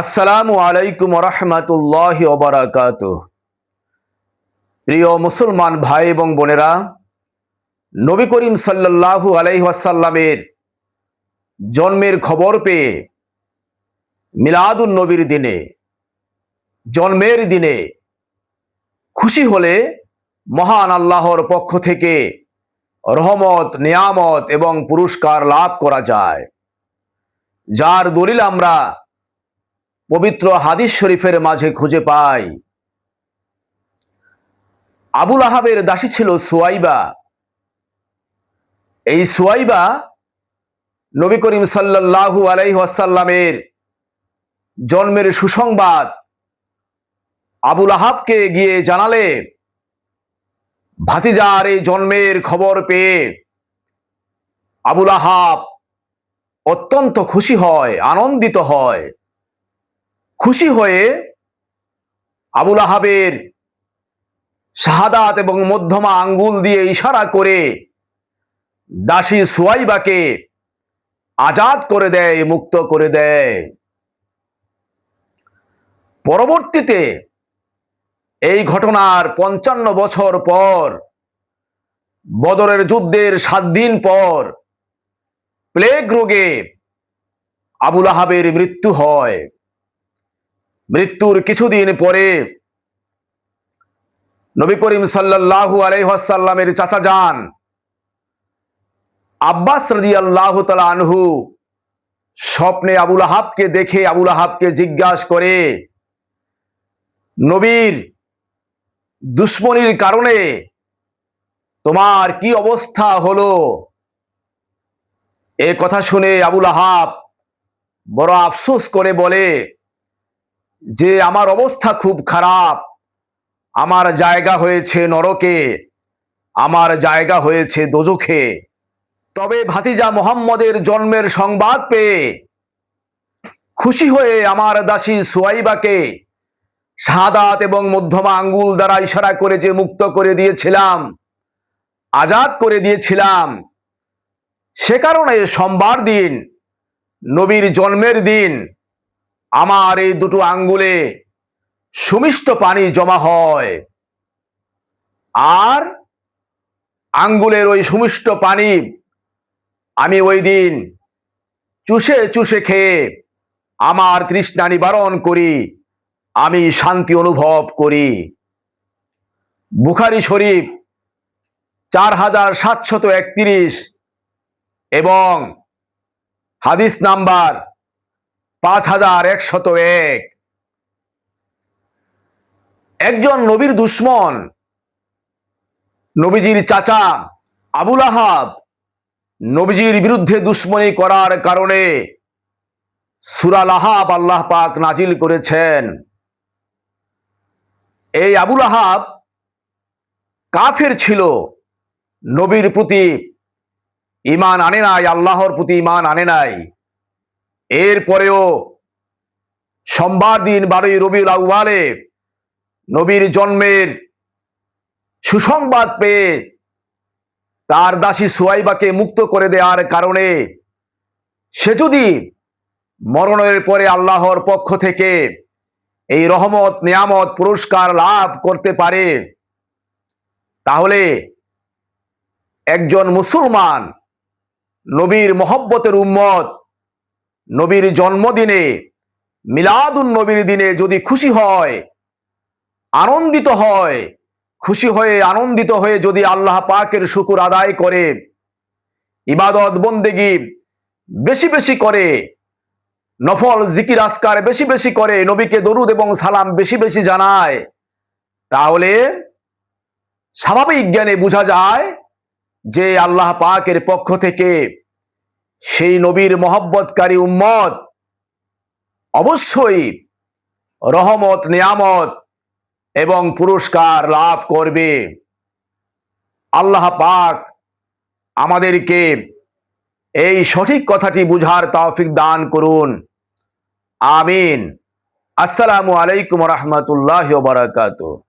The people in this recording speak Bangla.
আসসালামু আলাইকুম রহমতুল্লাহ ওবরাকাত প্রিয় মুসলমান ভাই এবং বোনেরা, নবী করিম সাল্লাল্লাহু আলাইহাসাল্লামের জন্মের খবর পেয়ে মিলাদুন নবীর দিনে, জন্মের দিনে খুশি হলে মহান আল্লাহর পক্ষ থেকে রহমত, নিয়ামত এবং পুরস্কার লাভ করা যায়। যার দলিল আমরা পবিত্র হাদিস শরীফের মাঝে খুঁজে পাই। আবুল আহাবের দাসী ছিল সুয়াইবা। এই সুয়াইবা নবী করিম সাল্লাল্লাহু আলাইহি ওয়াসাল্লামের জন্মের সুসংবাদ আবুল আহাবকে গিয়ে জানালে, ভাতিজার এই জন্মের খবর পেয়ে আবুল আহাব অত্যন্ত খুশি হয়, আনন্দিত হয়। খুশি হয়ে আবুল আহাবের শাহাদাত এবং মধ্যমা আঙ্গুল দিয়ে ইশারা করে দাসী সুয়াইবাকে আজাদ করে দেয়, মুক্ত করে দেয়। পরবর্তীতে এই ঘটনার পঞ্চান্ন বছর পর, বদরের যুদ্ধের সাত দিন পর, প্লেগ রোগে আবুল আহাবের মৃত্যু হয়। মৃত্যুর কিছুদিন পরে নবী করিম সাল্লাহু আলাইসাল্লামের চাচা যান। আব্বাস রদি আল্লাহ আনহু স্বপ্নে আবুল আহাবকে দেখে আবুল আহাবকে জিজ্ঞাসা করে, নবীর দুশ্মনির কারণে তোমার কি অবস্থা হলো? এ কথা শুনে আবুল আহাব বড় আফসোস করে বলে যে আমার অবস্থা খুব খারাপ, আমার জায়গা হয়েছে নরকে, আমার জায়গা হয়েছে দোজখে। তবে ভাতিজা মোহাম্মদের জন্মের সংবাদ পেয়ে খুশি হয়ে আমার দাসী সুয়াইবাকে শাহাদাত এবং মধ্যমা আঙ্গুল দ্বারা ইশারা করে যে মুক্ত করে দিয়েছিলাম, আজাদ করে দিয়েছিলাম, সে কারণে সোমবার দিন, নবীর জন্মের দিন আমার এই দুটো আঙ্গুলে সুমিষ্ট পানি জমা হয়। আর আঙ্গুলের ওই সুমিষ্ট পানি আমি ওই দিন চুষে চুষে খেয়ে আমার তৃষ্ণা নিবারণ করি, আমি শান্তি অনুভব করি। বুখারি শরীফ চার হাজার সাতশত একত্রিশ এবং হাদিস নাম্বার পাঁচ হাজার একশত এক। একজন নবীর দুশ্মন, নবীজির চাচা আবুল আহাব, নবীজির বিরুদ্ধে দুশ্মনী করার কারণে সুরাল আহাব আল্লাহ পাক নাজিল করেছেন। এই আবুল আহাব কাফের ছিল, নবীর প্রতি ইমান আনে নাই, আল্লাহর প্রতি ইমান আনে নাই। এরপরেও সোমবার দিন বারোই রবিউল আউ্বালে নবীর জন্মের সুসংবাদ পেয়ে তার দাসী সুয়াইবাকে মুক্ত করে দেওয়ার কারণে সে যদি মরণের পরে আল্লাহর পক্ষ থেকে এই রহমত, নিয়ামত, পুরস্কার লাভ করতে পারে, তাহলে একজন মুসলমান নবীর মহব্বতের উম্মত নবীর জন্মদিনে, মিলাদুন নবীর দিনে যদি খুশি হয়, আনন্দিত হয়, খুশি হয়ে আনন্দিত হয়ে যদি আল্লাহ পাকের শুকুর আদায় করে, ইবাদত বন্দেগি বেশি বেশি করে, নফল জিকির আসকার বেশি বেশি করে, নবীকে দরুদ এবং সালাম বেশি বেশি জানায়, তাহলে স্বাভাবিক জ্ঞানে বোঝা যায় যে আল্লাহ পাকের পক্ষ থেকে সেই নবীর মহব্বতকারী উম্মত। অবশ্যই রহমত, নিয়ামত এবং পুরস্কার লাভ করবে। আল্লাহ পাক আমাদেরকে এই সঠিক কথাটি বুঝার তৌফিক দান করুন। আমিন। আসসালামু আলাইকুম রহমতুল্লাহ বারাকাতুহ।